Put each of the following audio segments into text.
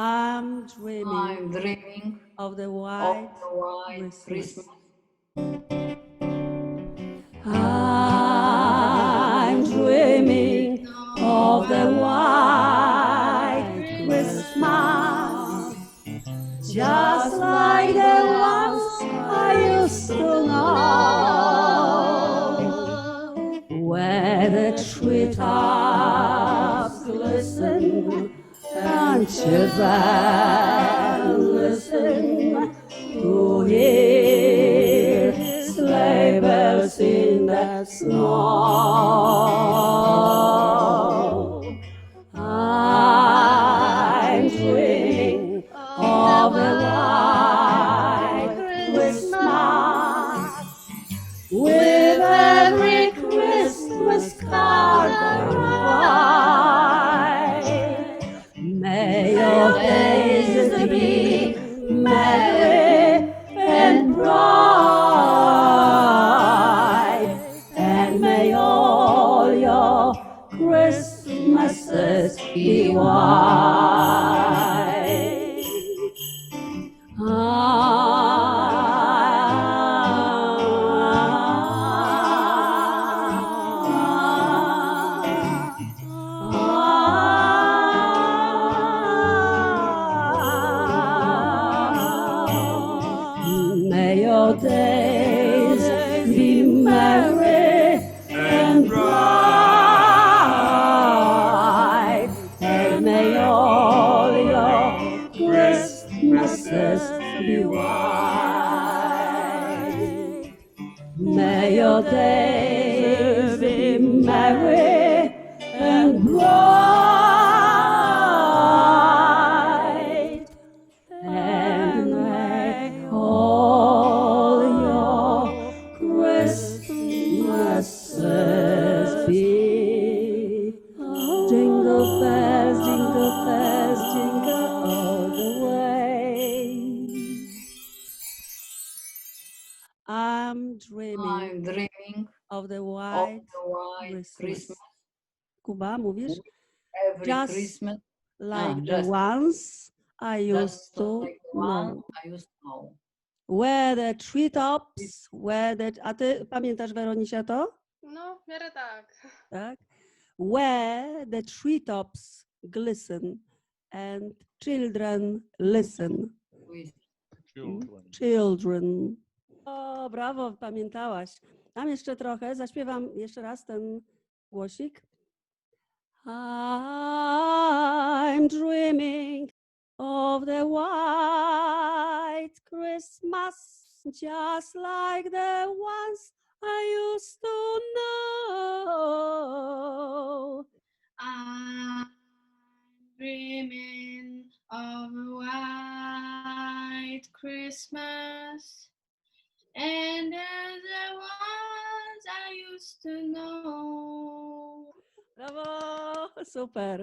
I'm dreaming I'm dreaming of the of white the white Christmas. Christmas. I'm dreaming of the white Christmas, just like the ones I used to know, where the treetops listen to hear sleigh bells in the snow. Ah. your day. Of the of white the white Christmas. Christmas. Kuba, mówisz? Every Just Christmas, like the just- ones I used just to like know. I used to know. Where the treetops, where the... A ty pamiętasz, Weronisia, to? No, w miarę tak. Tak? Where the treetops glisten and children listen. With Children. Children. O, brawo, pamiętałaś. Tam jeszcze trochę, zaśpiewam jeszcze raz ten głosik. I'm dreaming of the white Christmas, just like the ones I used to know. I'm dreaming of a white Christmas super.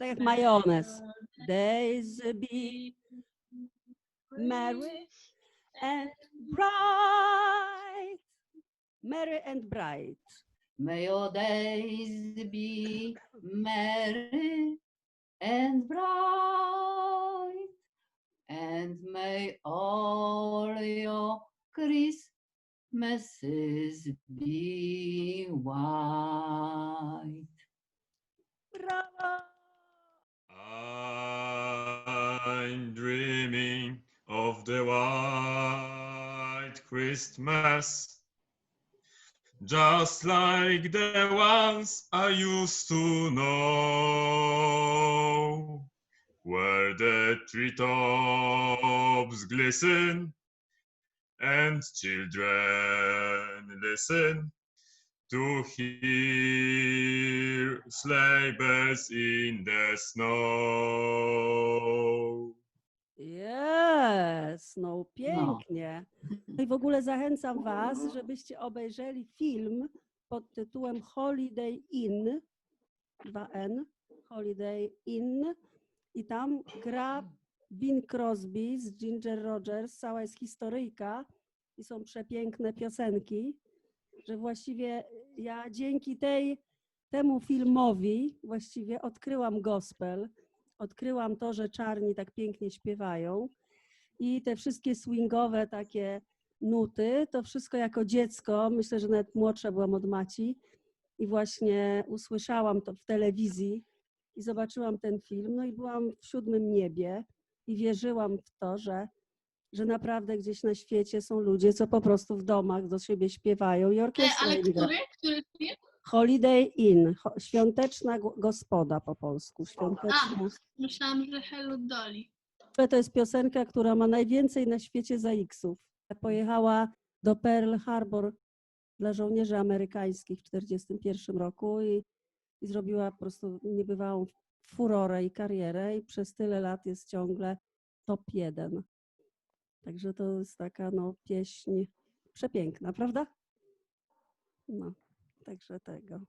Jak majonez. Days be merry and bright. Merry and bright. May your days be merry and bright, and may all your Christmases be white. I'm dreaming of the white Christmas, just like the ones I used to know, where the treetops glisten and children listen to hear sleigh bells in the snow. Yes, no. pięknie. No i w ogóle zachęcam Was, żebyście obejrzeli film pod tytułem Holiday Inn, 2N, Holiday Inn. I tam gra Bing Crosby z Ginger Rogers, cała jest historyjka i są przepiękne piosenki, że właściwie ja dzięki tej, temu filmowi właściwie odkryłam gospel, odkryłam to, że czarni tak pięknie śpiewają i te wszystkie swingowe takie nuty, to wszystko jako dziecko, myślę, że nawet młodsza byłam od Maci i właśnie usłyszałam to w telewizji i zobaczyłam ten film, no i byłam w siódmym niebie i wierzyłam w to, że, że naprawdę gdzieś na świecie są ludzie, co po prostu w domach do siebie śpiewają i E, orkiestra ale gra. który? Który film? Holiday Inn, świąteczna go- gospoda po polsku, świąteczna. Myślałam, że Hello Dolly. To jest piosenka, która ma najwięcej na świecie ZX-ów. Pojechała do Pearl Harbor dla żołnierzy amerykańskich w 1941 roku i, i zrobiła po prostu niebywałą furorę i karierę i przez tyle lat jest ciągle top jeden. Także to jest taka no, pieśń przepiękna, prawda? No, także tego.